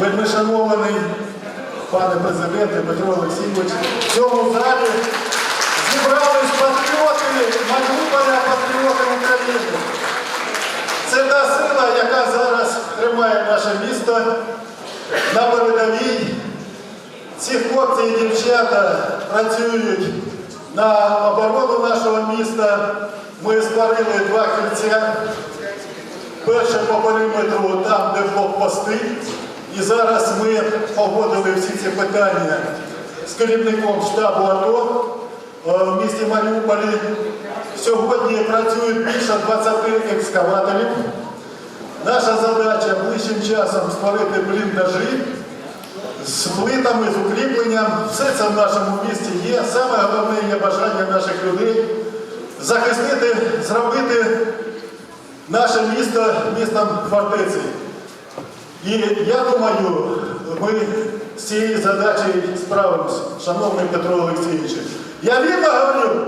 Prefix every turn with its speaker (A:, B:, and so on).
A: вельмишанований пане президенте Петро Олексійович, в цьому залі зібрались патріоти Маріуполя, патріоти України. Це та сила, яка зараз тримає наше місто на передовій. Ці хлопці і дівчата працюють на оборону нашого міста. Ми створили два кільця. Перше по периметру, там, де блокпости. І зараз ми погодили всі ці питання з керівником штабу АТО е, в місті Маріуполі. Сьогодні працюють більше 20 екскаваторів. Наша задача ближчим часом створити бліндажі з плитами, з укріпленням. Все це в нашому місті є. Саме головне є бажання наших людей захистити, зробити наше місто містом фортеці. І я думаю, ми з цією задачею справимося, шановний Петро Олексійович. Я вірно говорю?